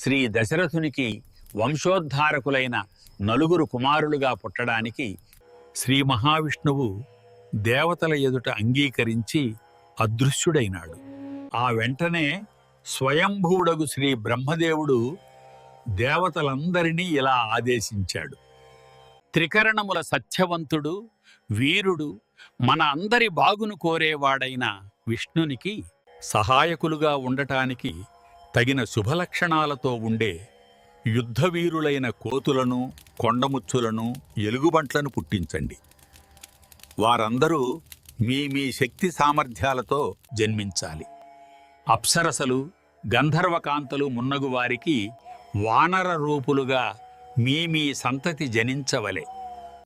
శ్రీ దశరథునికి వంశోద్ధారకులైన నలుగురు కుమారులుగా పుట్టడానికి శ్రీ మహావిష్ణువు దేవతల ఎదుట అంగీకరించి అదృశ్యుడైనాడు. ఆ వెంటనే స్వయంభూడగు శ్రీ బ్రహ్మదేవుడు దేవతలందరినీ ఇలా ఆదేశించాడు. త్రికరణముల సత్యవంతుడు వీరుడు మన అందరి బాగును కోరేవాడైన విష్ణునికి సహాయకులుగా ఉండటానికి తగిన శుభలక్షణాలతో ఉండే యుద్ధవీరులైన కోతులను కొండముచ్చులను ఎలుగుబంట్లను పుట్టించండి. వారందరూ మీ మీ శక్తి సామర్థ్యాలతో జన్మించాలి. అప్సరసలు గంధర్వకాంతలు మున్నగు వారికి వానర రూపులుగా మీ మీ సంతతి జనించవలే.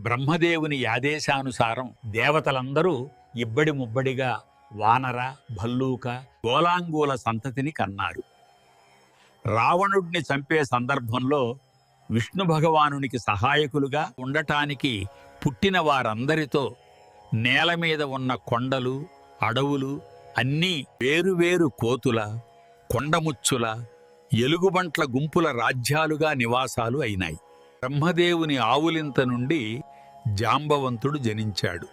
బ్రహ్మదేవుని ఆదేశానుసారం దేవతలందరూ ఇబ్బడి ముబ్బడిగా వానర భల్లూక గోలాంగూల సంతతిని కన్నారు. రావణుడిని చంపే సందర్భంలో విష్ణు భగవానునికి సహాయకులుగా ఉండటానికి పుట్టిన వారందరితో నేల మీద ఉన్న కొండలు అడవులు అన్నీ వేరువేరు కోతుల కొండముచ్చుల ఎలుగుబంట్ల గుంపుల రాజ్యాలుగా నివాసాలు అయినాయి. బ్రహ్మదేవుని ఆవులింత నుండి జాంబవంతుడు జనించాడు.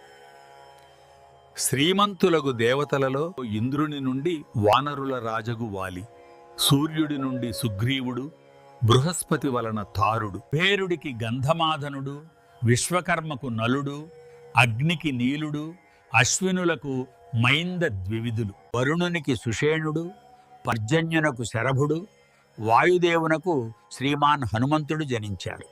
శ్రీమంతులగు దేవతలలో ఇంద్రుని నుండి వానరుల రాజగు వాలి. సూర్యుడి నుండి సుగ్రీవుడు బృహస్పతి వలన తారుడు పేరుడికి గంధమాధనుడు విశ్వకర్మకు నలుడు అగ్నికి నీలుడు అశ్వినులకు మైంద ద్వివిధులు వరుణునికి సుషేణుడు పర్జన్యునకు శరభుడు వాయుదేవునకు శ్రీమాన్ హనుమంతుడు జనించాడు.